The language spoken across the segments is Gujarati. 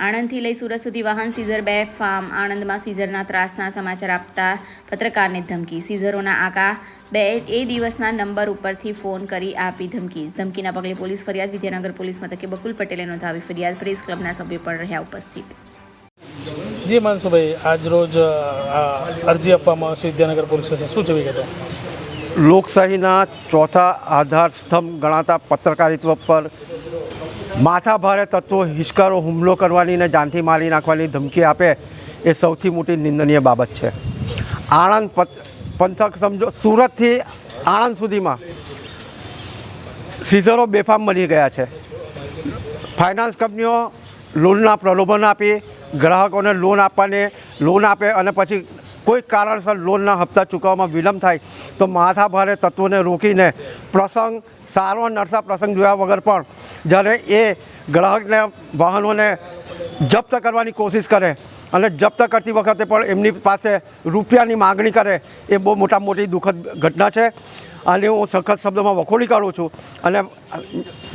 આણંદથી લઈ સુરત સુધી વાહન સીઝર બે ફાર્મ આણંદમાં સીઝરના ત્રાસના સમાચાર આપતા પત્રકારને ધમકી. સીઝરોના આકા બે એ દિવસના નંબર ઉપરથી ફોન કરી આપી ધમકી. ધમકીના પગલે પોલીસ ફરિયાદ વિદ્યાનગર પોલીસ મથકે બકુલ પટેલે નોંધાવી ફરિયાદ. પ્રેસ ક્લબના સભ્યો પણ રહ્યા ઉપસ્થિત. જી માનસુભાઈ આજરોજ અરજી આપવામાં આવશે વિદ્યાનગર પોલીસ સ્ટેશન. શું છે વિગતો? લોકશાહીના ચોથા આધાર સ્તંભ ગણાતા પત્રકારિત્વ પર માથાભારે તત્વો હિચકારો હુમલો કરવાની ને જાનથી મારી નાખવાની ધમકી આપે એ સૌથી મોટી નિંદનીય બાબત છે. આણંદ પંથક સમજો, સુરતથી આણંદ સુધીમાં સીઝરો બેફામ બની ગયા છે. ફાઇનાન્સ કંપનીઓ લોનના પ્રલોભન આપી, ગ્રાહકોને લોન આપવાને લોન આપે અને પછી કોઈ કારણસર લોનના હપ્તા ચૂકવવામાં વિલંબ થાય તો માથાભારે તત્વોને રોકીને પ્રસંગ સારો નરસા પ્રસંગ જોયા વગર પણ જ્યારે એ ગ્રાહકને વાહનોને જપ્ત કરવાની કોશિશ કરે અને જપ્ત કરતી વખતે પણ એમની પાસે રૂપિયાની માગણી કરે, એ બહુ મોટા મોટી દુઃખદ ઘટના છે. અને હું સખત શબ્દોમાં વખોડી કાઢું છું અને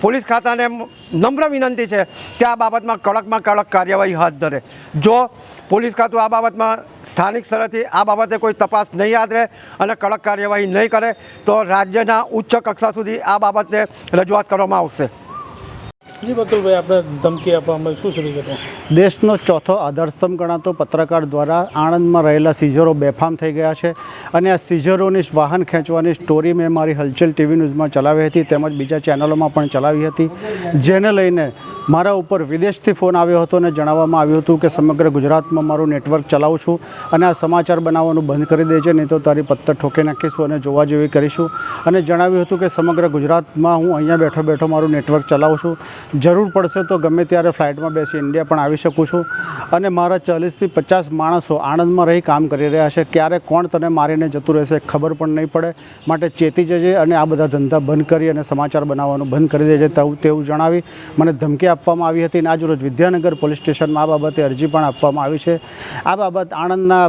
પોલીસ ખાતાને નમ્ર વિનંતી છે કે આ બાબતમાં કડકમાં કડક કાર્યવાહી હાથ ધરે. જો પોલીસ ખાતું આ બાબતમાં સ્થાનિક સ્તરેથી આ બાબતે કોઈ તપાસ નહીં યાદ રહે અને કડક કાર્યવાહી નહીં કરે, તો રાજ્યના ઉચ્ચ કક્ષા સુધી આ બાબતને રજૂઆત કરવામાં આવશે. જી આપણે ધમકી આપવામાં. શું વિગતો દેશનો ચોથો આધારસ્તંભ ગણાતો પત્રકાર દ્વારા આણંદમાં રહેલા સીઝરો બેફામ થઈ ગયા છે અને આ સીઝરોની વાહન ખેંચવાની સ્ટોરી મેં મારી હલચલ ટીવી ન્યૂઝમાં ચલાવી હતી તેમજ બીજા ચેનલોમાં પણ ચલાવી હતી જેને લઈને મારા ઉપર વિદેશથી ફોન આવ્યો હતો અને જણાવવામાં આવ્યું હતું કે સમગ્ર ગુજરાતમાં મારું નેટવર્ક ચલાવું છું અને આ સમાચાર બનાવવાનું બંધ કરી દેજે નહીં તો તારી પત્તર ઠોકી નાખીશું અને જોવા જેવી કરીશું. અને જણાવ્યું હતું કે સમગ્ર ગુજરાતમાં હું અહીંયા બેઠો બેઠો મારું નેટવર્ક ચલાવું છું. જરૂર પડશે તો ગમે ત્યારે ફ્લાઇટમાં બેસી ઇન્ડિયા પણ આવી શકું છું. અને મારા ચાલીસથી પચાસ માણસો આણંદમાં રહી કામ કરી રહ્યા છે. ક્યારે કોણ તને મારીને જતું રહેશે ખબર પણ નહીં પડે. માટે ચેતી જજે અને આ બધા ધંધા બંધ કરી અને સમાચાર બનાવવાનું બંધ કરી દેજે તેવું જણાવી. મને ધમકી આપવામાં આવી હતી અને આજરોજ વિદ્યાનગર પોલીસ સ્ટેશનમાં આ બાબતે અરજી પણ આપવામાં આવી છે. આ બાબત આણંદના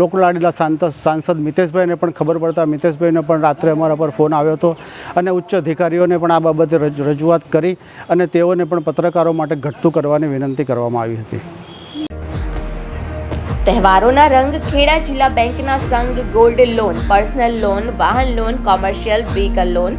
લોકલાડીલા સાંત, સાંસદ મિતેશભાઈને પણ ખબર પડતા મિતેશભાઈને પણ રાત્રે અમારા પર ફોન આવ્યો હતો અને ઉચ્ચ અધિકારીઓને પણ આ બાબતે રજૂઆત કરી અને તેઓને પણ પત્રકારો માટે ઘટતું કરવાની વિનંતી કરવામાં આવી હતી. તહેવારોના રંગ ખેડા જિલ્લા બેંકના સંઘ ગોલ્ડ લોન, પર્સનલ લોન, વાહન loan, commercial, vehicle loan